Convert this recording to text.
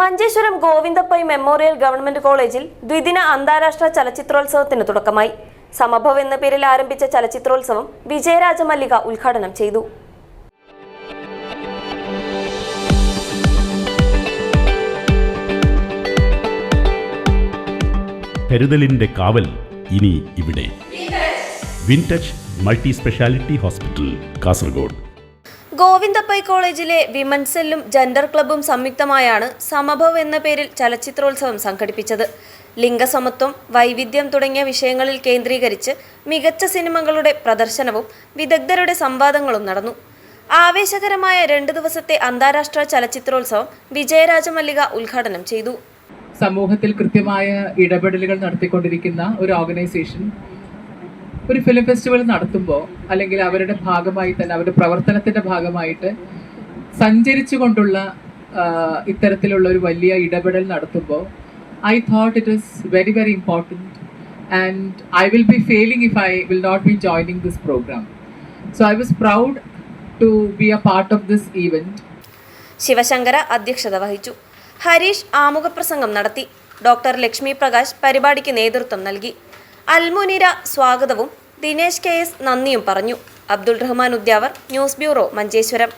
Manjeshwaram Govindapai memorial government കോളേജിൽ ദ്വിദിന അന്താരാഷ്ട്ര ചലച്ചിത്രോത്സവത്തിന് തുടക്കമായി. സമഭവ് എന്ന പേരിൽ ആരംഭിച്ച ചലച്ചിത്രോത്സവം വിജയരാജ മല്ലിക ഉദ്ഘാടനം ചെയ്തു. കരുതലിന്റെ കാവൽ ഇനി ഇവിടെ. Wintouch multi speciality hospital Kasaragod. Govindapai college women's സെല്ലും ജെൻഡർ ക്ലബ്ബും സംയുക്തമായാണ് സമഭവ് എന്ന പേരിൽ ചലച്ചിത്രോത്സവം സംഘടിപ്പിച്ചത്. ലിംഗസമത്വം വൈവിധ്യം തുടങ്ങിയ വിഷയങ്ങളിൽ കേന്ദ്രീകരിച്ച് മികച്ച സിനിമകളുടെ പ്രദർശനവും വിദഗ്ധരുടെ സംവാദങ്ങളും നടന്നു. ആവേശകരമായ രണ്ടു ദിവസത്തെ അന്താരാഷ്ട്ര ചലച്ചിത്രോത്സവം വിജയരാജമല്ലിക ഉദ്ഘാടനം ചെയ്തു. സമൂഹത്തിൽ കൃത്യമായ ഇടപെടലുകൾ നടത്തിക്കൊണ്ടിരിക്കുന്ന ഒരു ഓർഗനൈസേഷൻ ഒരു ഫിലിം ഫെസ്റ്റിവൽ നടത്തുമ്പോൾ അല്ലെങ്കിൽ അവരുടെ ഭാഗമായി തന്നെ അവരുടെ പ്രവർത്തനത്തിന്റെ ഭാഗമായിട്ട് സഞ്ചരിച്ചു കൊണ്ടുള്ള ഇത്തരത്തിലുള്ള ഒരു വലിയ ഇടപെടൽ നടത്തുമ്പോൾ I thought it is very very important and I will be failing if I will not be joining this programme so I was proud to be a part of this event Sivasankara അധ്യക്ഷത വഹിച്ചു. ഹരീഷ് ആമുഖപ്രസംഗം നടത്തി. Doctor Lakshmi Prakash പരിപാടിക്ക് നേതൃത്വം നൽകി. അൽമുനിര സ്വാഗതവും Dinesh K S നന്ദിയും പറഞ്ഞു. Abdul Rahman Udyavar news bureau Manjeshwaram.